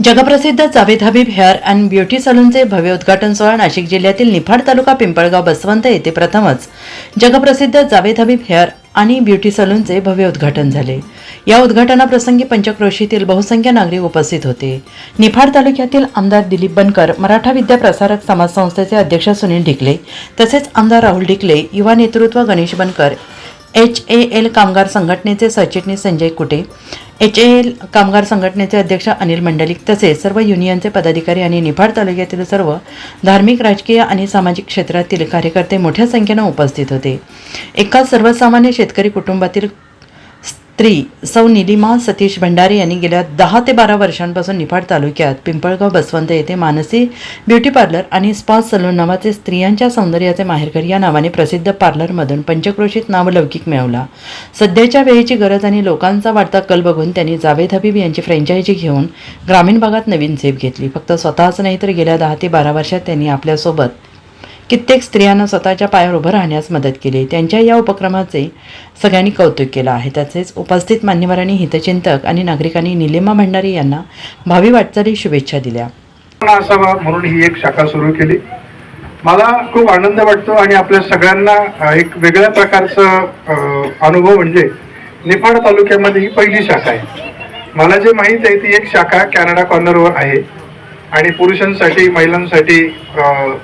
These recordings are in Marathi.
जगप्रसिद्ध Javed Habib hair and beauty सलूनचे भव्य उद्घाटन सोहळा नाशिक जिल्ह्यातील निफाड तालुका पिंपळगाव बसवंत येथे प्रथमच जगप्रसिद्ध जावेद हबीब हेअर आणि ब्युटी सलूनचे भव्य उद्घाटन झाले. या उद्घाटनाप्रसंगी पंचक्रोशीतील बहुसंख्य नागरिक उपस्थित होते. निफाड तालुक्यातील आमदार दिलीप बनकर मराठा विद्या प्रसारक समाज संस्थेचे अध्यक्ष सुनील ढिकले तसेच आमदार राहुल ढिकले युवा नेतृत्व Ganesh Bankar H A L कामगार संघटनेचे सरचिटणीस Sanjay Kute H A L कामगार संघटनेचे अध्यक्ष अनिल मंडलिक तसेच सर्व युनियनचे पदाधिकारी आणि निफाड तालुक्यातील सर्व धार्मिक राजकीय आणि सामाजिक क्षेत्रातील कार्यकर्ते मोठ्या संख्येनं उपस्थित होते. एका सर्वसामान्य शेतकरी कुटुंबातील स्त्री सौ निलिमा सतीश भंडारे यांनी गेल्या दहा ते बारा वर्षांपासून निफाड तालुक्यात पिंपळगाव बसवंत येथे मानसी ब्युटी पार्लर आणि स्पा सलून नावाचे स्त्रियांच्या सौंदर्याचे माहेरघर या नावाने प्रसिद्ध पार्लरमधून पंचक्रोशीत नावलौकिक मिळवला. सध्याच्या वेळेची गरज आणि लोकांचा वाढता कल बघून त्यांनी जावेद हबीब यांची फ्रँचायझी घेऊन ग्रामीण भागात नवीन झेप घेतली. फक्त स्वतःच नाही तर गेल्या दहा ते बारा वर्षात त्यांनी आपल्यासोबत कित्येक स्त्रियांना स्वतःच्या पायावर उभं राहण्यास मदत केली. त्यांच्या या उपक्रमाचे सगळ्यांनी कौतुक केलं आहे. तसेच उपस्थित मान्यवरांनी हितचिंतक आणि नागरिकांनी निलिमा भंडारी यांना भावी वाटचाली शुभेच्छा दिल्या. म्हणून ही एक शाखा सुरू केली. मला खूप आनंद वाटतो आणि आपल्या सगळ्यांना एक वेगळ्या प्रकारचं अनुभव म्हणजे निफाड तालुक्यामध्ये ही पहिली शाखा आहे. मला जे माहीत आहे ती एक शाखा कॅनडा कॉर्नरवर आहे. आणि पुरुषांसाठी महिलांसाठी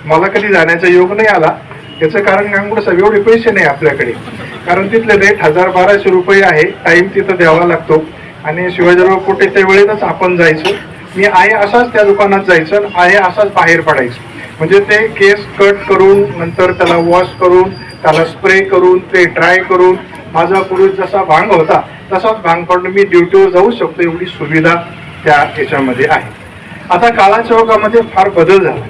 मला कधी जाण्याचा योग नाही आला. याचं कारण काय साहेब एवढे पैसे नाही आपल्याकडे. कारण तिथले रेट हजार बाराशे रुपये आहे. टाईम तिथं द्यावा लागतो. आणि शिवाजीराव कुठे त्या वेळेतच आपण जायचो. मी आहे असाच त्या दुकानात जायचं आणि आहे असाच बाहेर पडायचं. म्हणजे ते केस कट करून नंतर त्याला वॉश करून त्याला स्प्रे करून ते ड्राय करून माझा पुरुष जसा भांग होता तसाच भांग पडून मी ड्युटीवर जाऊ शकतो एवढी सुविधा त्या याच्यामध्ये आहे. आता काळाच्या ओघामध्ये फार बदल झाला.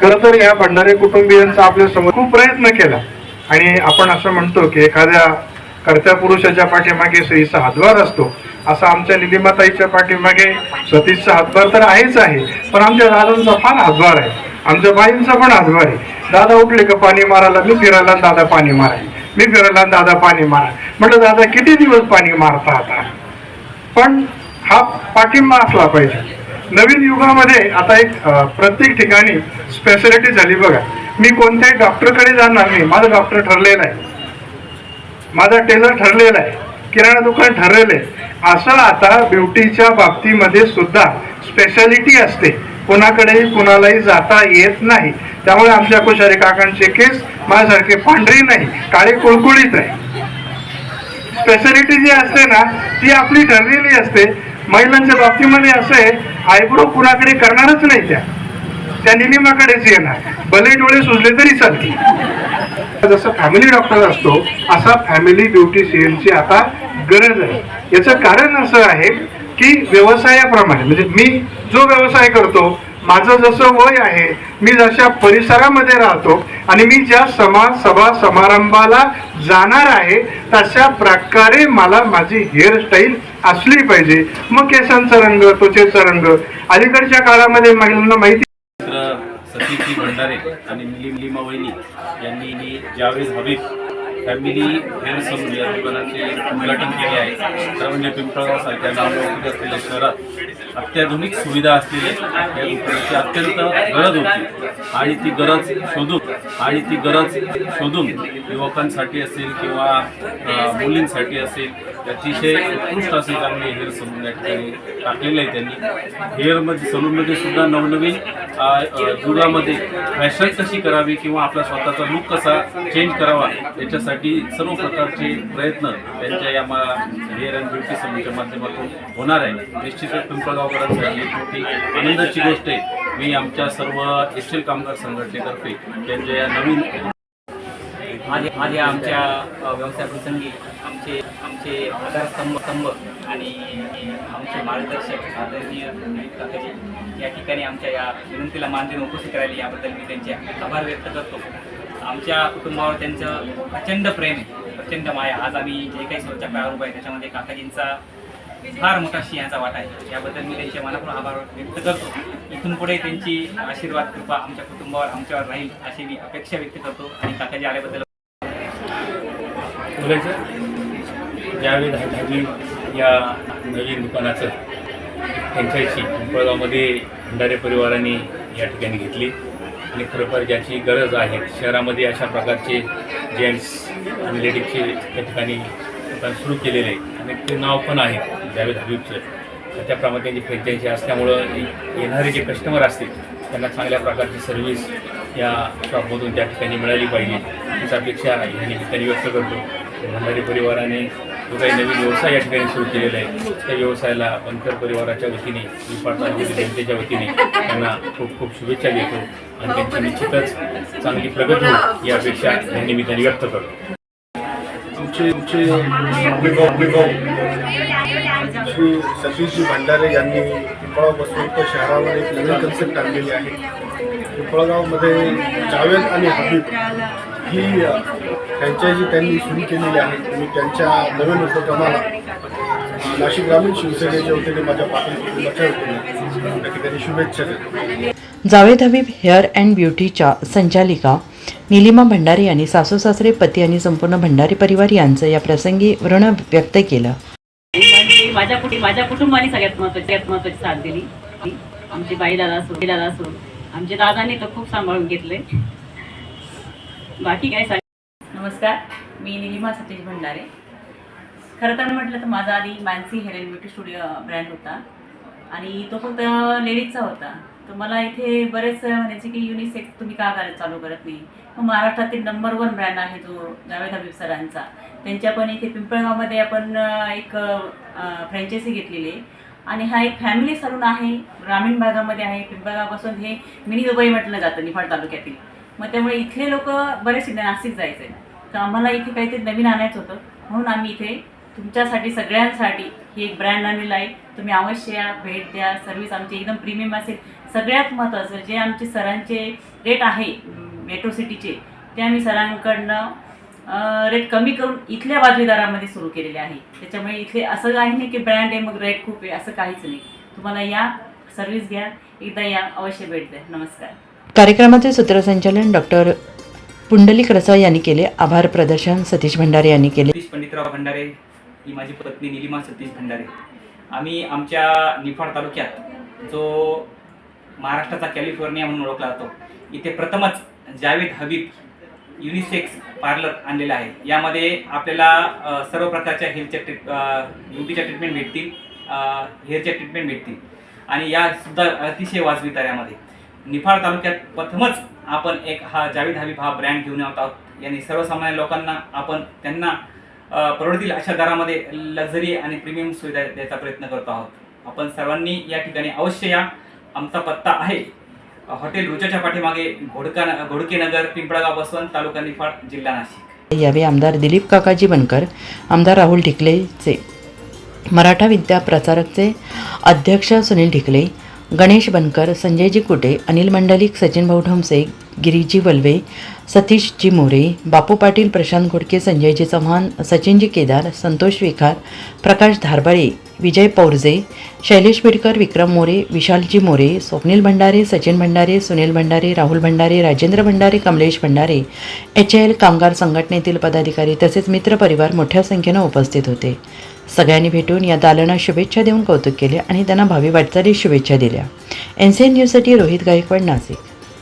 खरं तर या भंडारे कुटुंबियांचा आपल्यासमोर खूप प्रयत्न केला. आणि आपण असं म्हणतो की एखाद्या कर्त्या पुरुषाच्या पाठीमागे स्त्रीचा हातभार असतो असा आमच्या निलिमाताईच्या पाठीमागे सतीशचा हातभार तर आहेच आहे पण आमच्या दादांचा फार हातभार आहे. आमच्या बाईंचा पण हातभार आहे. दादा उठले का पाणी मारायला? मी फिरायला दादा पाणी माराय. मी फिरायला दादा पाणी मारा म्हटलं दादा किती दिवस पाणी मारता आता? पण हा पाठिंबा असला पाहिजे. नवीन युगामध्ये आता एक प्रत्येक ठिकाणी स्पेशालिटी झाली बघा. मी कोणत्याही डॉक्टरकडे जाणार नाही. माझं डॉक्टर ठरलेला आहे. माझा टेलर ठरलेला आहे. किराणा दुकान ठरलेलं आहे. असं आता ब्युटीच्या बाबतीमध्ये सुद्धा स्पेशालिटी असते. कोणाकडेही कोणालाही जाता येत नाही. त्यामुळे आमच्या कुशारी काकांचे केस माझ्यासारखे पांढरे नाही. काळे कुळकुळीत आहे स्पेशालिटी जी असते ना ती आपली ठरलेली असते. महिलांच्या बाबतीमध्ये असं आहे आयब्रो कुणाकडे करणारच नाही त्या. त्या निलिमाकडेच येणार. भले डोळे सुजले तरी चालतील. जसं फॅमिली डॉक्टर असतो असा फॅमिली ब्युटिशियनची आता गरज आहे. याचं कारण असं आहे की व्यवसायाप्रमाणे म्हणजे मी जो व्यवसाय करतो माझं जसं वय आहे मी जशा परिसरामध्ये राहतो आणि मी ज्या समाज सभा समारंभाला जाणार आहे तशा प्रकारे मला माझी हेअरस्टाईल असली पाहिजे. मग केसांचा रंग त्वचेचा रंग. अलीकडच्या काळामध्ये महिलांना माहिती मित्र सतीशी भंडारे आणि मिली मिलिमा वहिनी यांनी मी Javed Habib family hair salon या दुकानाचे उद्घाटन केले आहे. तर म्हणजे पिंपळगाव सारख्या नावलौकिक असलेल्या शहरात अत्याधुनिक सुविधा असलेले या दुकानाची अत्यंत गरज होती. आणि ती गरज शोधून आणि ती गरज शोधून युवकांसाठी असेल किंवा मुलींसाठी असेल अतिशय उत्कृष्ट असे चांगले हेअर सलून या ठिकाणी टाकलेले आहे त्यांनी. हेअरमध्ये सलूनमध्ये सुद्धा नवनवीन अ, फॅशन कशी करावी किंवा आपला स्वतःचा लुक कसा चेंज करावा याच्यासाठी सर्व प्रकारचे प्रयत्न त्यांच्या या मा हेअर अँड ब्युटी सलूनच्या माध्यमातून होणार आहे. निश्चितच पिंपळगावकरांसाठी एक मोठी आनंदाची गोष्ट आहे. मी आमच्या सर्व एस कामगार संघटनेतर्फे त्यांच्या या नवीन आज आज या आमच्या व्यवसाय प्रसंगी आमचे आमचे आधारस्तंभ स्तंभ आणि आमचे मार्गदर्शक आदरणीय काकाजी या ठिकाणी आमच्या या विनंतीला मान देऊन उपस्थित राहिली. याबद्दल मी त्यांचे आभार व्यक्त करतो. आमच्या कुटुंबावर त्यांचं प्रचंड प्रेम आहे प्रचंड माया. आज आम्ही जे काही स्वच्छ प्रारूप आहे त्याच्यामध्ये काकाजींचा फार मोठा सिंहाचा वाटा आहे. याबद्दल मी त्यांचे मनापासून आभार व्यक्त करतो. इथून पुढे त्यांची आशीर्वाद कृपा आमच्या कुटुंबावर आमच्यावर राहील अशी मी अपेक्षा व्यक्त करतो. आणि काकाजी आल्याबद्दल बोलायचं ज्यावेळी हबीब या नवीन दुकानाचं त्यांच्याशी पिंपळगावमध्ये भंडारे परिवाराने या ठिकाणी घेतली. आणि खरोखर ज्याची गरज आहे शहरामध्ये अशा प्रकारचे जेंट्स आणि लेडीजचे त्या ठिकाणी दुकान सुरू केलेले आहे. आणि ते नाव पण आहे जावेद हबीबचं. तर त्याप्रमाणे त्यांची फ्रँचायझी असल्यामुळं येणारे जे कस्टमर असतील त्यांना चांगल्या प्रकारची सर्व्हिस या शॉपमधून त्या ठिकाणी मिळाली पाहिजे. हीच अपेक्षा या निमित्ताने व्यक्त करतो. भंडारी परिवाराने जो काही नवीन व्यवसाय या ठिकाणी सुरू केलेला आहे. त्या व्यवसायाला बनकर परिवाराच्या वतीने निफाड तालुक्यातील जनतेच्या वतीने त्यांना खूप खूप शुभेच्छा देतो आणि त्यांची निश्चितच चांगली प्रगती हो या अपेक्षा या निमित्ताने व्यक्त करतो. आमचे आमचे श्री सतीशजी भंडारे यांनी पिंपळगाव बसवंत शहरावर एक नवीन कन्सेप्ट आणलेली आहे. पिंपळगावमध्ये जावेद आणि हबीब ही फ्रँचायझी त्यांनी सुरू केलेली आहे. आणि त्यांच्या नवीन उपक्रमाला नाशिक ग्रामीण शिवसेनेच्या वतीने माझ्या पाटील कुटुंबाच्या वतीने त्या ठिकाणी शुभेच्छा देतो जावेद हबीब हेअर अँड ब्युटीच्या संचालिका निलिमा भंडारे यांनी सासू सासरे पती आणि संपूर्ण भंडारी परिवार यांचं या प्रसंगी ऋण व्यक्त केलं. म्हणजे माझ्या कुटुंब माझ्या कुटुंबाने सगळ्यात महत्वाची सगळ्यात महत्वाची साथ दिली. आमचे बाई दादा असो दादा असो आमच्या दादाने तर खूप सांभाळून घेतले. बाकी काय सांग नमस्कार. मी निलिमा सतीश भंडारे. खरं तर म्हटलं तर माझा आधी Mansi hair and beauty studio brand होता आणि तो फक्त लेडीजचा होता. तर मला इथे बरेच म्हणायचे की युनिसेक्स तुम्ही का करायला चालू करत नाही? मग महाराष्ट्रातील नंबर वन ब्रँड आहे जो जावेद हबीब सरांचा. त्यांच्या पण इथे पिंपळगावमध्ये आपण एक फ्रँचायसी घेतलेली आहे. आणि हा एक फॅमिली सलून आहे. ग्रामीण भागामध्ये आहे. पिंपळगावपासून हे मिनी दुबई म्हटलं जातं निफाड तालुक्यातील. मग त्यामुळे इथले लोक बरेच नाशिक जायचे. तर आम्हाला इथे काहीतरी नवीन आणायचं होतं. म्हणून आम्ही इथे तुमच्यासाठी सगळ्यांसाठी ही एक ब्रँड आणलेला आहे. तुम्ही अवश्य या भेट द्या. सर्व्हिस आमची एकदम प्रीमियम असेल. सगळ्यात महत्त्वाचं जे आमचे सरांचे रेट आहे मेट्रो सिटीचे ते आम्ही सरांकडनं रेट कमी करून इथल्या बाजूदारामध्ये सुरू केलेले आहे. त्याच्यामुळे इथले असं काही नाही की ब्रँड आहे मग रेट खूप आहे असं काहीच नाही. तुम्हाला या सर्व्हिस घ्या. एकदा या अवश्य भेट द्या. नमस्कार. कार्यक्रमाचे सूत्रसंचालन डॉक्टर पुंडलिक रसाळ यांनी केले आभार प्रदर्शन सतीश भंडारे यांनी केले. सतीश पंडितराव भंडारे ही माझी पत्नी निलिमा सतीश भंडारे. आम्ही आमच्या निफाड तालुक्यात जो महाराष्ट्राचा कॅलिफोर्निया म्हणून ओळखला जातो इथे प्रथमच जावेद हबीब युनिसेक्स पार्लर आणलेलं आहे. यामध्ये आपल्याला सर्व प्रकारच्या हेअरच्या ट्रीट ब्युटीच्या ट्रीटमेंट भेटतील हेअरच्या ट्रीटमेंट भेटतील. आणि यासुद्धा अतिशय वाजवी यामध्ये निफाड तालुक्यात प्रथमच आपण एक हा जावेद हबीब हा ब्रँड घेऊन येत आहोत. यांनी सर्वसामान्य लोकांना आपण त्यांना परवडतील अशा दरामध्ये लक्झरी आणि प्रीमियम सुविधा द्यायचा प्रयत्न करतो आहोत. आपण सर्वांनी या ठिकाणी अवश्य या. आमचा पत्ता आहे हॉटेल रुचाच्या पाठीमागे घोडका घोडके नगर पिंपळगाव बसवंत तालुका निफाड जिल्हा नाशिक. यावेळी आमदार दिलीप काकाजी बनकर आमदार राहुल ढिकलेचे मराठा विद्या प्रचारकचे अध्यक्ष सुनील ढिकले गणेश बनकर संजयजी कुटे Anil Mandlik Sachin Bhau Dhomse Giriji valve सतीशजी More Bapu Patil Prashant Ghodke Sanjayji Chavan सचिनजी Kedar Santosh Vikhar Prakash Dharbale Vijay Paurje Shailesh Bidkar Vikram More विशालजी More Swapnil Bhandare Sachin Bhandare Sunil Bhandare Rahul Bhandare Rajendra Bhandare Kamlesh Bhandare H L कामगार संघटनेतील पदाधिकारी तसेच मित्रपरिवार मोठ्या संख्येनं उपस्थित होते. सगळ्यांनी भेटून या दालना शुभेच्छा देऊन कौतुक केले आणि त्यांना भावी वाटचाली शुभेच्छा दिल्या. एन सी एन न्यूजसाठी रोहित गायकवाड नाशिक.